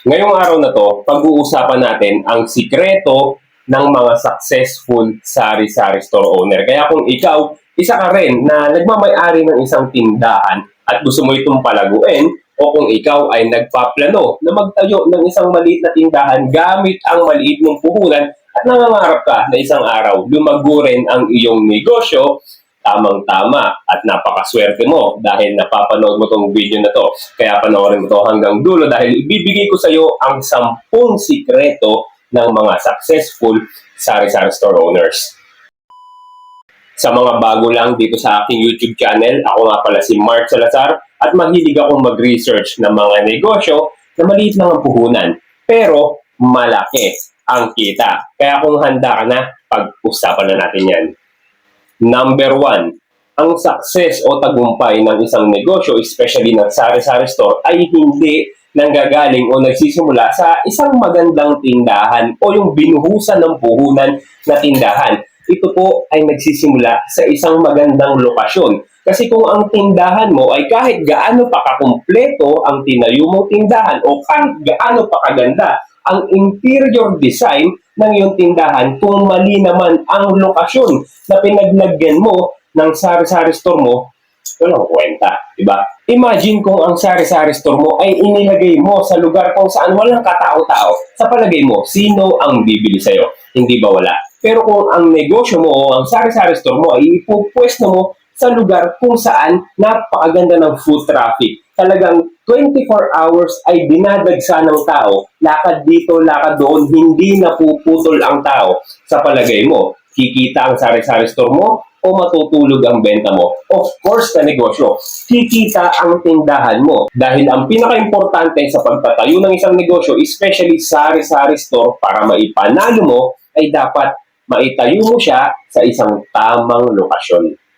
Ngayong araw na to, pag-uusapan natin ang sikreto ng mga successful sari-sari store owner. Kaya kung ikaw, isa ka rin na nagmamayari ng isang tindahan at gusto mo itong palaguin, o kung ikaw ay nagpaplano na magtayo ng isang maliit na tindahan gamit ang maliit mong puhunan at nangangarap ka na isang araw lumago rin ang iyong negosyo, tamang-tama at napakaswerte mo dahil napapanood mo tong video na to. Kaya panoorin mo to hanggang dulo dahil ibibigay ko sa iyo ang sampung sikreto ng mga successful sari-sari store owners. Sa mga bago lang dito sa aking YouTube channel, ako nga pala si Mark Salazar at mahilig akong mag-research ng mga negosyo na maliit lang ang puhunan pero malaki ang kita. Kaya kung handa ka na, pag-usapan na natin yan. Number one, ang success o tagumpay ng isang negosyo, especially ng sari-sari store, ay hindi nanggagaling o nagsisimula sa isang magandang tindahan o yung binuhusan ng puhunan na tindahan. Ito po ay nagsisimula sa isang magandang lokasyon. Kasi kung ang tindahan mo ay kahit gaano pa kakumpleto ang tinayo mong tindahan o kahit gaano pa kaganda ang interior design ng iyong tindahan kung mali naman ang lokasyon na pinaglagyan mo ng sari-sari store mo, walang kwenta, di ba? Imagine kung ang sari-sari store mo ay inilagay mo sa lugar kung saan walang katao-tao. Sa palagay mo, sino ang bibili sa'yo? Hindi ba wala? Pero kung ang negosyo mo o ang sari-sari store mo ay ipupwesto mo sa lugar kung saan napakaganda ng food traffic. Talagang 24 hours ay dinadagsa ng tao. Lakad dito, lakad doon, hindi napuputol ang tao. Sa palagay mo, kikita ang sari-sari store mo o matutulog ang benta mo? Of course, ka negosyo, kikita ang tindahan mo. Dahil ang pinaka-importante sa pagtatayo ng isang negosyo, especially sari-sari store, para maipanalo mo, ay dapat maitayo mo siya sa isang tamang lokasyon.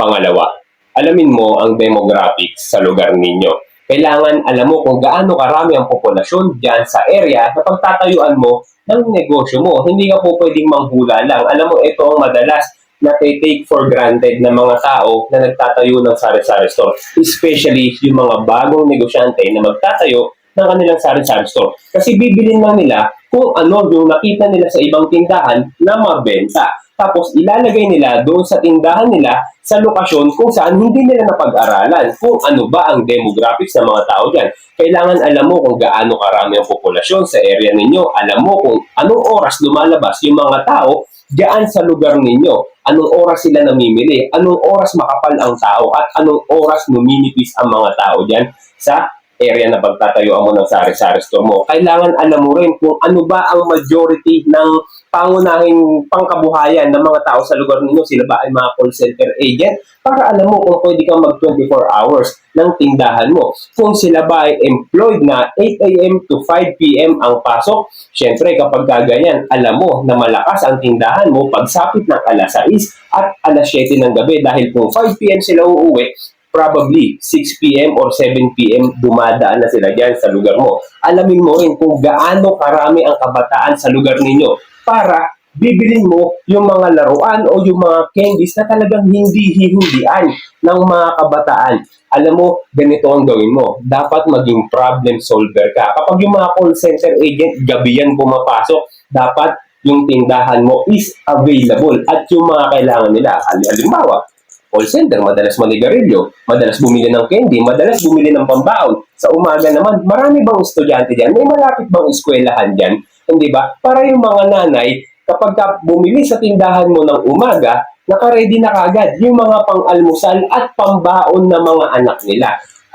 Pangalawa, alamin mo ang demographics sa lugar ninyo. Kailangan alam mo kung gaano karami ang populasyon dyan sa area na pagtatayuan mo ng negosyo mo. Hindi ka po pwedeng manghula lang. Alam mo, ito ang madalas na take for granted ng mga tao na nagtatayo ng sari-sari store. Especially yung mga bagong negosyante na magtatayo ng kanilang sari-sari store. Kasi bibilin lang nila kung ano yung nakita nila sa ibang tindahan na mabenta. Tapos ilalagay nila doon sa tindahan nila sa lokasyon kung saan hindi nila napag-aralan kung ano ba ang demographics ng mga tao dyan. Kailangan alam mo kung gaano karami ang populasyon sa area ninyo. Alam mo kung anong oras lumalabas yung mga tao diyan sa lugar ninyo. Anong oras sila namimili, anong oras makapal ang tao, at anong oras numinipis ang mga tao diyan sa area na pagtatayuan mo ng sari-sari store mo. Kailangan alam mo rin kung ano ba ang majority ng pangunahing pangkabuhayan ng mga tao sa lugar ninyo. Sila ba ay mga call center agent? Para alam mo kung pwede kang mag 24 hours ng tindahan mo. Kung sila ba ay employed na 8 a.m. to 5 p.m. ang pasok, syempre kapag gaganyan, alam mo na malakas ang tindahan mo pagsapit ng alas 6 at alas 7 ng gabi dahil kung 5 p.m. sila uuwi, probably 6 p.m. or 7 p.m. dumadaan na sila dyan sa lugar mo. Alamin mo rin kung gaano karami ang kabataan sa lugar ninyo para bibilin mo yung mga laruan o yung mga candies na talagang hindi hihindian ng mga kabataan. Alam mo, ganito ang gawin mo. Dapat maging problem solver ka. Kapag yung mga call center agent, gabi yan pumapasok, dapat yung tindahan mo is available at yung mga kailangan nila. Halimbawa, call center, madalas manigarilyo, madalas bumili ng candy, madalas bumili ng pambaon. Sa umaga naman, marami bang estudyante dyan? May malapit bang eskwelahan dyan? Hindi ba? Para yung mga nanay, kapag ka bumili sa tindahan mo ng umaga, nakaready na kagad yung mga pang-almusal at pambaon ng mga anak nila.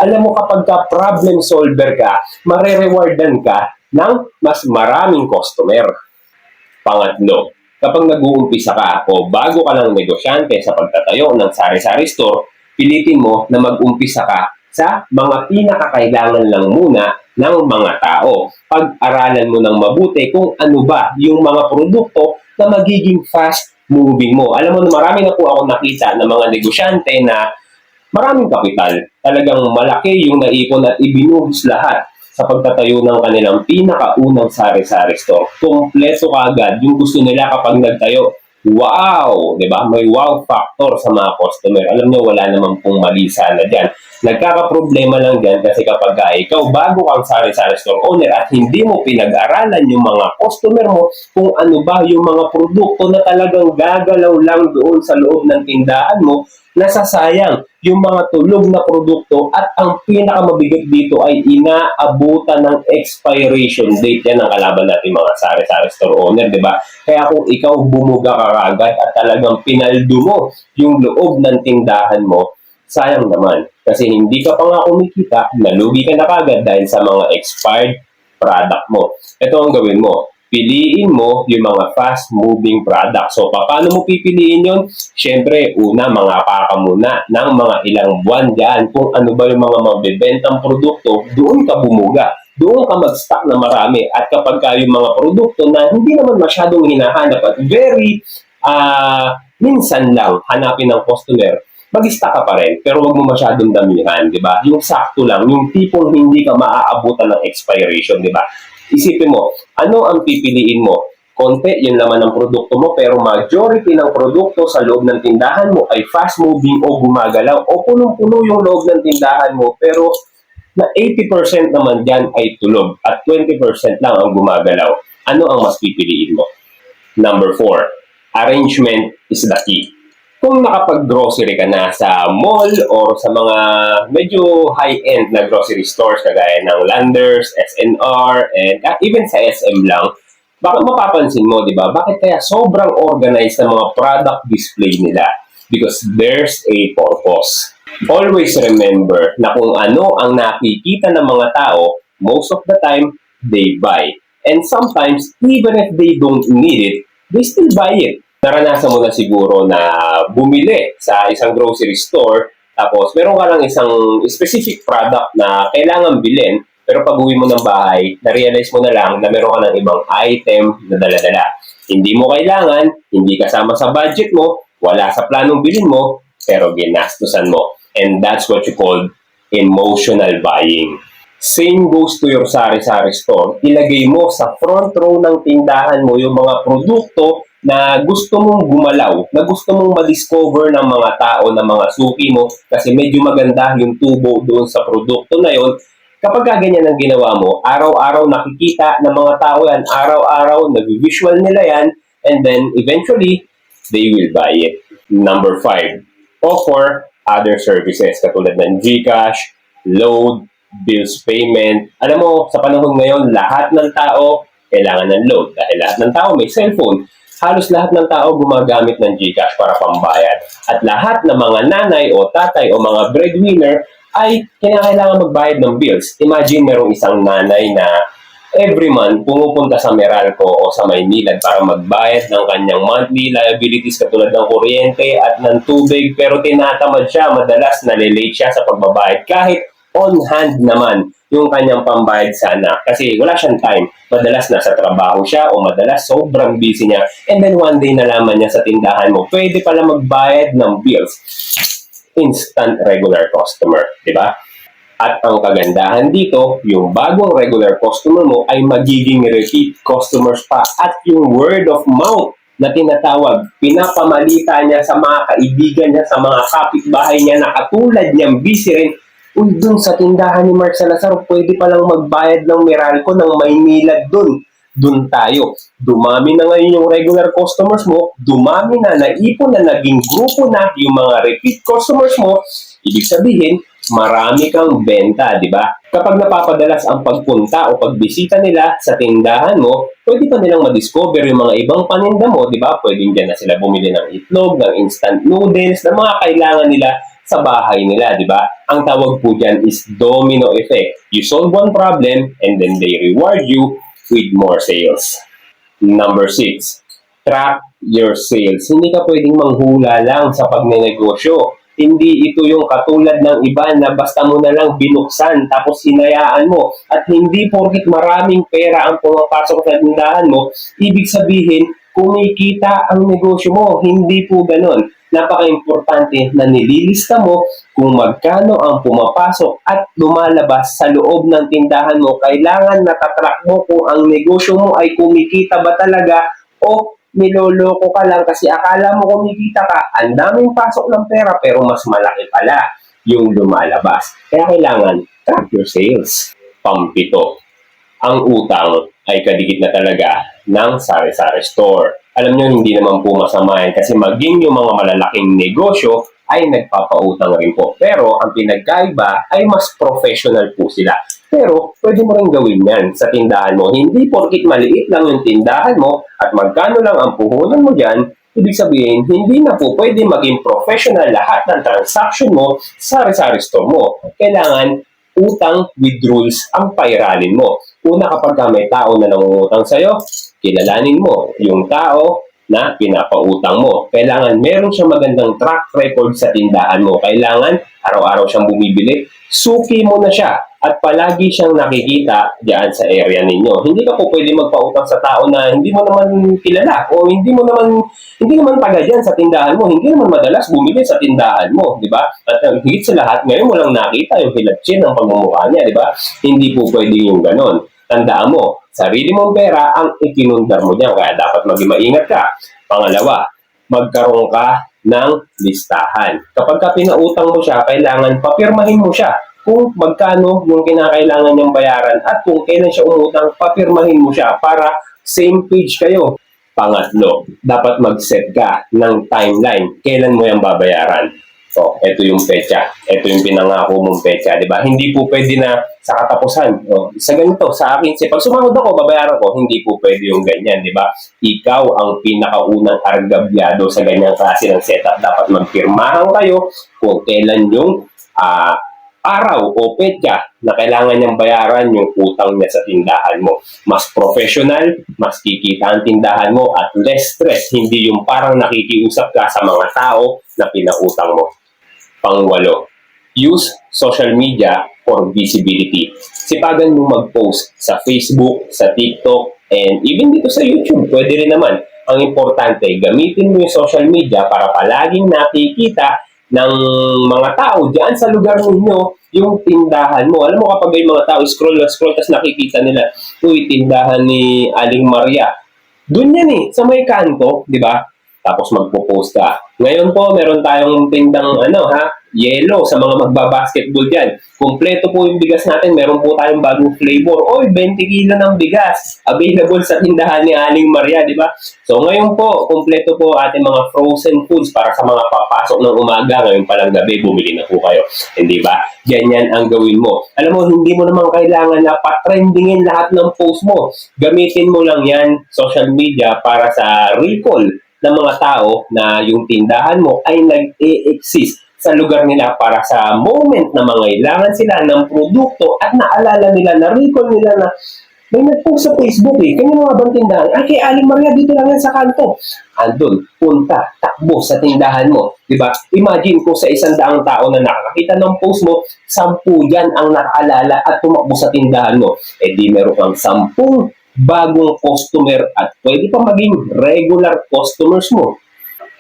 Alam mo kapag ka problem solver ka, marerewardan ka ng mas maraming customer. Pangatlo, kapag nag-uumpisa ka o bago ka lang negosyante sa pagtatayo ng sari-sari store, pilitin mo na mag-umpisa ka sa mga pinakakailangan lang muna ng mga tao. Pag-aralan mo ng mabuti kung ano ba yung mga produkto na magiging fast moving mo. Alam mo na marami na po ako nakita ng mga negosyante na maraming kapital. Talagang malaki yung naipon at ibinuhos lahat sa pagtatayo ng kanilang pinakaunang sari-sari store. Kompleto kaagad yung gusto nila kapag nagtayo. Wow! ba? May wow factor sa mga customer. Alam nyo, wala naman pong mali sana dyan. Nagkakaproblema lang dyan kasi kapag ka ikaw bago kang sari-sari store owner at hindi mo pinag-aralan yung mga customer mo kung ano ba yung mga produkto na talagang gagalaw lang doon sa loob ng tindahan mo, nasasayang yung mga tulog na produkto at ang pinakamabigat dito ay inaabutan ng expiration date yan ang kalaban natin mga sari-sari store owner, di ba? Kaya kung ikaw bumuga ka kagad at talagang pinaldo mo yung loob ng tindahan mo, sayang naman. Kasi hindi ka pa nga kumikita, nalugi ka na kagad dahil sa mga expired product mo. Ito ang gawin mo. Piliin mo yung mga fast-moving product. So, paano mo pipiliin yon? Siyempre, una, mga ka muna ng mga ilang buwan dyan kung ano ba yung mga mabibentang produkto, doon ka bumuga. Doon ka mag-stock na marami. At kapag ka yung mga produkto na hindi naman masyadong hinahanap at very ah minsan lang hanapin ng customer, mag-stock ka pa rin, pero wag mo masyadong damihan, di ba? Yung sakto lang, yung tipong hindi ka maaabutan ng expiration, di ba? Isipin mo, ano ang pipiliin mo? Konti yung laman ng produkto mo, pero majority ng produkto sa loob ng tindahan mo ay fast-moving o gumagalaw, o punong-puno yung loob ng tindahan mo, pero na 80% naman dyan ay tulog at 20% lang ang gumagalaw. Ano ang mas pipiliin mo? Number 4, arrangement is the key kung nakapag-grocery ka na sa mall or sa mga medyo high-end na grocery stores kagaya ng Landers, SNR, and uh, even sa SM lang, baka mapapansin mo, di ba, bakit kaya sobrang organized ng mga product display nila? Because there's a purpose. Always remember na kung ano ang nakikita ng mga tao, most of the time, they buy. And sometimes, even if they don't need it, they still buy it naranasan mo na siguro na bumili sa isang grocery store tapos meron ka lang isang specific product na kailangan bilhin pero pag uwi mo ng bahay, na-realize mo na lang na meron ka ng ibang item na dala-dala. Hindi mo kailangan, hindi kasama sa budget mo, wala sa planong bilhin mo, pero ginastusan mo. And that's what you call emotional buying. Same goes to your sari-sari store. Ilagay mo sa front row ng tindahan mo yung mga produkto na gusto mong gumalaw, na gusto mong ma-discover ng mga tao, ng mga suki mo, kasi medyo maganda yung tubo doon sa produkto na yon. Kapag ka ganyan ang ginawa mo, araw-araw nakikita ng mga tao yan, araw-araw nag-visual nila yan, and then eventually, they will buy it. Number five, offer other services katulad ng GCash, load, bills payment. Alam mo, sa panahon ngayon, lahat ng tao kailangan ng load dahil lahat ng tao may cellphone halos lahat ng tao gumagamit ng GCash para pambayad. At lahat ng mga nanay o tatay o mga breadwinner ay kinakailangan magbayad ng bills. Imagine merong isang nanay na every month pumupunta sa Meralco o sa Maynilad para magbayad ng kanyang monthly liabilities katulad ng kuryente at ng tubig pero tinatamad siya, madalas nalilate siya sa pagbabayad kahit on hand naman yung kanyang pambayad sana kasi wala siyang time. Madalas nasa trabaho siya o madalas sobrang busy niya. And then one day nalaman niya sa tindahan mo, pwede pala magbayad ng bills. Instant regular customer, di ba? At ang kagandahan dito, yung bagong regular customer mo ay magiging repeat customers pa at yung word of mouth na tinatawag, pinapamalita niya sa mga kaibigan niya, sa mga kapitbahay niya na katulad niyang busy rin Uy, dun sa tindahan ni Mark Salazar, pwede palang magbayad ng Meralco ng Maynilad dun. Dun tayo. Dumami na ngayon yung regular customers mo, dumami na, naipon na, naging grupo na yung mga repeat customers mo. Ibig sabihin, marami kang benta, di ba? Kapag napapadalas ang pagpunta o pagbisita nila sa tindahan mo, pwede pa nilang madiscover yung mga ibang paninda mo, di ba? Pwedeng dyan na sila bumili ng itlog, ng instant noodles, ng mga kailangan nila sa bahay nila, di ba? Ang tawag po dyan is domino effect. You solve one problem and then they reward you with more sales. Number six, track your sales. Hindi ka pwedeng manghula lang sa pagnenegosyo. Hindi ito yung katulad ng iba na basta mo na lang binuksan tapos hinayaan mo. At hindi porkit maraming pera ang pumapasok sa tindahan mo, ibig sabihin kumikita ang negosyo mo. Hindi po ganon napaka-importante na nililista mo kung magkano ang pumapasok at lumalabas sa loob ng tindahan mo. Kailangan natatrack mo kung ang negosyo mo ay kumikita ba talaga o niloloko ka lang kasi akala mo kumikita ka, ang daming pasok ng pera pero mas malaki pala. yung lumalabas. Kaya kailangan track your sales. Pampito, ang utang ay kadikit na talaga ng sari-sari store. Alam nyo, hindi naman po masama yan kasi maging yung mga malalaking negosyo ay nagpapautang rin po. Pero ang pinagkaiba ay mas professional po sila. Pero pwede mo rin gawin yan sa tindahan mo. Hindi porkit maliit lang yung tindahan mo at magkano lang ang puhunan mo dyan, ibig sabihin, hindi na po pwede maging professional lahat ng transaction mo sa sari-sari store mo. Kailangan utang with rules ang pairalin mo. Una kapag ka may tao na nangungutang sa'yo, kilalanin mo yung tao na pinapautang mo. Kailangan meron siyang magandang track record sa tindahan mo. Kailangan araw-araw siyang bumibili. Suki mo na siya at palagi siyang nakikita diyan sa area ninyo. Hindi ka po pwede magpautang sa tao na hindi mo naman kilala o hindi mo naman hindi naman taga diyan sa tindahan mo. Hindi naman madalas bumili sa tindahan mo, di ba? At ang higit sa lahat, ngayon mo lang nakita yung hilatsin ng pagmumukha niya, di ba? Hindi po pwede yung ganon. Tandaan mo, sarili mong pera ang itinundar mo niyan, kaya dapat maging maingat ka. Pangalawa, magkaroon ka ng listahan. Kapag ka pinautang mo siya, kailangan papirmahin mo siya kung magkano yung kinakailangan niyang bayaran at kung kailan siya umutang, papirmahin mo siya para same page kayo. Pangatlo, dapat mag-set ka ng timeline. Kailan mo yung babayaran? So, ito yung pecha. Ito yung pinangako mong pecha, di ba? Hindi po pwede na sa katapusan. O, sa ganito, sa akin, si pag sumanod ako, babayaran ko, hindi po pwede yung ganyan, di ba? Ikaw ang pinakaunang argabyado sa ganyang klase ng setup. Dapat magpirmahan kayo kung kailan yung ah, araw o petya na kailangan niyang bayaran yung utang niya sa tindahan mo. Mas professional, mas kikita ang tindahan mo at less stress. Hindi yung parang nakikiusap ka sa mga tao na pinautang mo. Pangwalo, use social media for visibility. Sipagan mo mag-post sa Facebook, sa TikTok, and even dito sa YouTube, pwede rin naman. Ang importante, gamitin mo yung social media para palaging nakikita ng mga tao diyan sa lugar ninyo yung tindahan mo. Alam mo kapag yung mga tao scroll na scroll tapos nakikita nila, uy, tindahan ni Aling Maria. Doon yan eh, sa may kanto, di ba? Tapos magpo-post ka. Ngayon po, meron tayong tindang ano ha, yellow sa mga magbabasketball dyan. Kumpleto po yung bigas natin. Meron po tayong bagong flavor. Oy, 20 kilo ng bigas. Available sa tindahan ni Aling Maria, di ba? So ngayon po, kumpleto po ating mga frozen foods para sa mga papasok ng umaga. Ngayon palang gabi, bumili na po kayo. Hindi ba? Ganyan ang gawin mo. Alam mo, hindi mo naman kailangan na patrendingin lahat ng post mo. Gamitin mo lang yan, social media, para sa recall ng mga tao na yung tindahan mo ay nag-e-exist sa lugar nila para sa moment na mangailangan sila ng produkto at naalala nila, na-recall nila na may nag-post sa Facebook eh, kanya mga bang tindahan? Ay, kay Aling Maria, dito lang yan sa kanto. Andun, punta, takbo sa tindahan mo. Ba? Imagine kung sa isang daang tao na nakakita ng post mo, sampu dyan ang nakaalala at tumakbo sa tindahan mo. Eh di meron kang sampung bagong customer at pwede pa maging regular customers mo.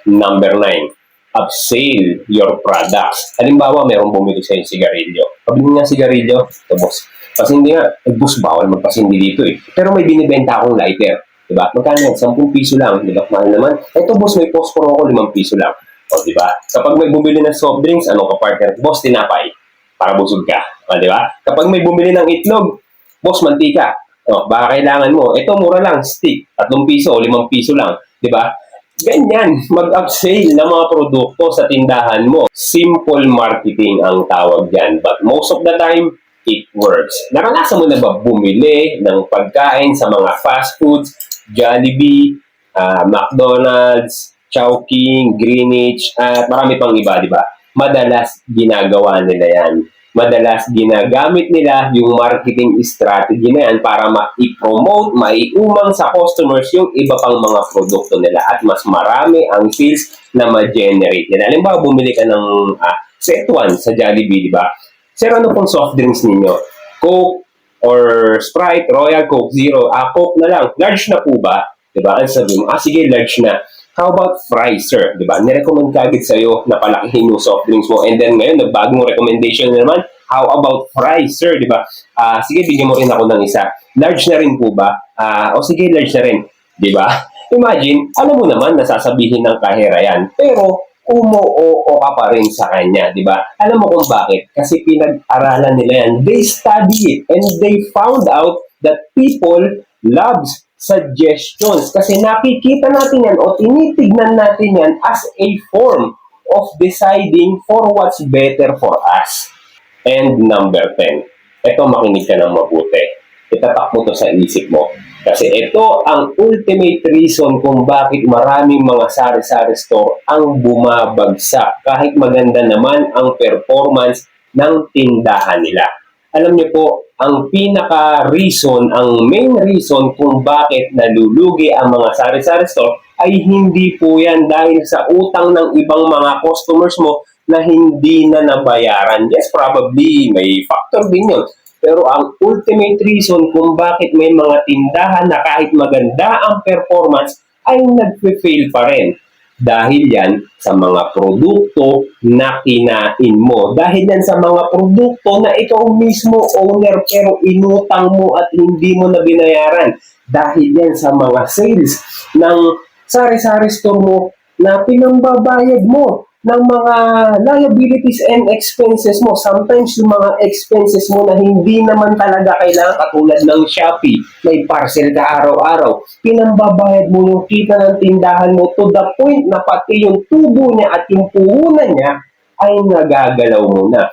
Number 9, upsell your products. Halimbawa, mayroong bumili sa yung sigarilyo. Pabili nga sigarilyo, ito boss. Pasindi nga, eh, boss, bawal magpasindi dito eh. Pero may binibenta akong lighter. Diba? Magkano yan? 10 piso lang. Diba? Mahal naman. Ito boss, may posporo ako, 5 piso lang. O, diba? Kapag may bumili ng soft drinks, ano ka partner? Boss, tinapay. Para busog ka. O, diba? Kapag may bumili ng itlog, boss, mantika. O, baka kailangan mo. Ito, mura lang. Stick. 3 piso o 5 piso lang. Diba? Ganyan, mag-upsell ng mga produkto sa tindahan mo. Simple marketing ang tawag dyan. But most of the time, it works. Naranasan mo na ba bumili ng pagkain sa mga fast foods, Jollibee, ah, McDonald's, Chowking, Greenwich, at marami pang iba, di ba? Madalas ginagawa nila yan. Madalas ginagamit nila yung marketing strategy na yan para ma-promote, maiumang sa customers yung iba pang mga produkto nila at mas marami ang sales na ma-generate nila. Halimbawa, bumili ka ng ah, set 1 sa Jollibee, di ba? Sir, ano pong soft drinks ninyo? Coke or Sprite, Royal, Coke Zero. Ah, Coke na lang. Large na po ba? Diba? Ang sabi mo, ah, sige, large na. How about fries, sir? Diba? Nirecommend ka agad sa'yo na palakihin yung soft drinks mo. And then ngayon, nagbagong recommendation na naman. How about fries, sir? Diba? Ah, sige, bigyan mo rin ako ng isa. Large na rin po ba? Ah, o sige, large na rin. Diba? Imagine, alam mo naman na sasabihin ng kahera yan. Pero, umuoo ka pa rin sa kanya, di ba? Alam mo kung bakit? Kasi pinag-aralan nila yan. They study it and they found out that people loves suggestions. Kasi nakikita natin yan o tinitignan natin yan as a form of deciding for what's better for us. And number 10, ito makinig ka ng mabuti. Itatak to sa isip mo. Kasi ito ang ultimate reason kung bakit maraming mga sari-sari store ang bumabagsak kahit maganda naman ang performance ng tindahan nila. Alam niyo po, ang pinaka-reason, ang main reason kung bakit nalulugi ang mga sari-sari store ay hindi po yan dahil sa utang ng ibang mga customers mo na hindi na nabayaran. Yes, probably may factor din yun. Pero ang ultimate reason kung bakit may mga tindahan na kahit maganda ang performance ay nagpe-fail pa rin. Dahil yan sa mga produkto na kinain mo. Dahil yan sa mga produkto na ikaw mismo owner pero inutang mo at hindi mo na binayaran. Dahil yan sa mga sales ng sari-sari store mo na pinambabayad mo ng mga liabilities and expenses mo. Sometimes yung mga expenses mo na hindi naman talaga kailangan katulad ng Shopee, may parcel ka araw-araw. Pinambabayad mo yung kita ng tindahan mo to the point na pati yung tubo niya at yung puhunan niya ay nagagalaw mo na.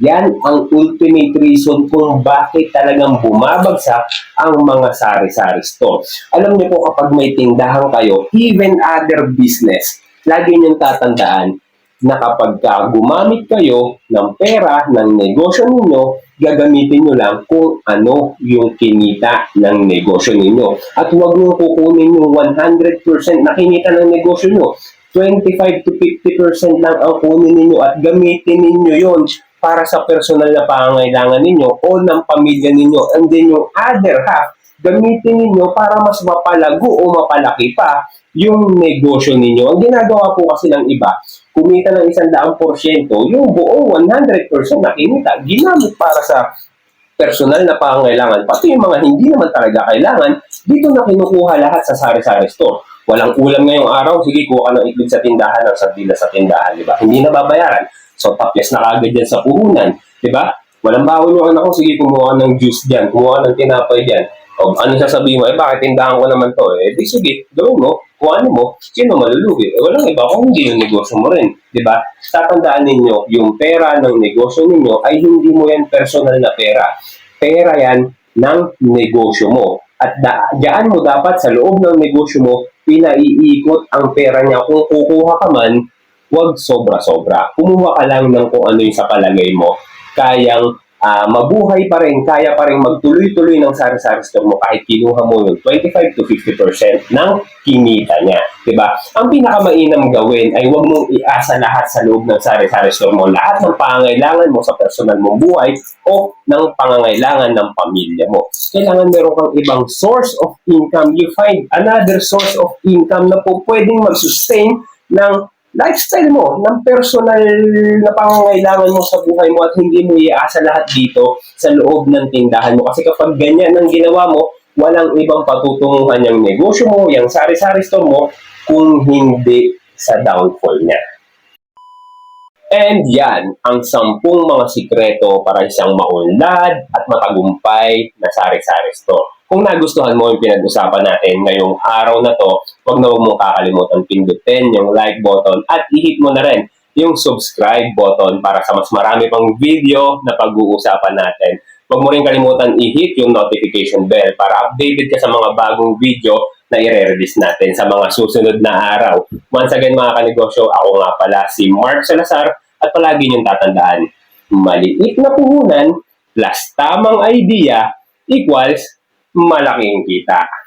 Yan ang ultimate reason kung bakit talagang bumabagsak ang mga sari-sari store. Alam niyo po kapag may tindahan kayo, even other business, lagi niyong tatandaan na kapag ka gumamit kayo ng pera ng negosyo ninyo, gagamitin nyo lang kung ano yung kinita ng negosyo ninyo. At huwag nyo kukunin yung 100% na kinita ng negosyo nyo. 25 to 50% lang ang kunin ninyo at gamitin ninyo yon para sa personal na pangangailangan ninyo o ng pamilya ninyo. And then yung other half, gamitin ninyo para mas mapalago o mapalaki pa yung negosyo ninyo. Ang ginagawa po kasi ng iba, kumita ng isang daang porsyento, yung buong 100% na kinita, ginamit para sa personal na pangangailangan, pati yung mga hindi naman talaga kailangan, dito na kinukuha lahat sa sari-sari store. Walang ulam ngayong araw, sige, kuha ka ng itlog sa tindahan, ng sardina sa tindahan, di ba? Hindi na babayaran. So, tapyas na kagad yan sa puhunan, di ba? Walang bawon yung anak ko, sige, kumuha ng juice dyan, kumuha ng tinapay dyan. O, ano sasabihin mo, eh, bakit tindahan ko naman to? Eh, di sige, gawin mo, kung ano mo, sino malulugi? Eh, walang iba kung hindi yung negosyo mo rin. Di ba? Tatandaan ninyo, yung pera ng negosyo ninyo ay hindi mo yan personal na pera. Pera yan ng negosyo mo. At da, diyan mo dapat sa loob ng negosyo mo, pinaiikot ang pera niya. Kung kukuha ka man, huwag sobra-sobra. Kumuha ka lang ng kung ano yung sa palagay mo. Kayang ah, mabuhay pa rin, kaya pa rin magtuloy-tuloy ng sari-sari store mo kahit kinuha mo yung 25 to 50% ng kinita niya. ba? Ang pinakamainam gawin ay huwag mong iasa lahat sa loob ng sari-sari store mo. Lahat ng pangangailangan mo sa personal mong buhay o ng pangangailangan ng pamilya mo. Kailangan meron kang ibang source of income. You find another source of income na po pwedeng mag-sustain ng lifestyle mo, ng personal na pangangailangan mo sa buhay mo at hindi mo iasa lahat dito sa loob ng tindahan mo. Kasi kapag ganyan ang ginawa mo, walang ibang patutunguhan yung negosyo mo, yung sari-sari store mo, kung hindi sa downfall niya. And yan ang sampung mga sikreto para isang maunlad at matagumpay na sari-sari store. Kung nagustuhan mo yung pinag-usapan natin ngayong araw na to, huwag na huwag mong kakalimutan pindutin yung like button at i-hit mo na rin yung subscribe button para sa mas marami pang video na pag-uusapan natin. Huwag mo rin kalimutan i-hit yung notification bell para updated ka sa mga bagong video na i-release natin sa mga susunod na araw. Once again mga kanegosyo, ako nga pala si Mark Salazar at palagi niyong tatandaan, maliit na puhunan plus tamang idea equals malaking kita.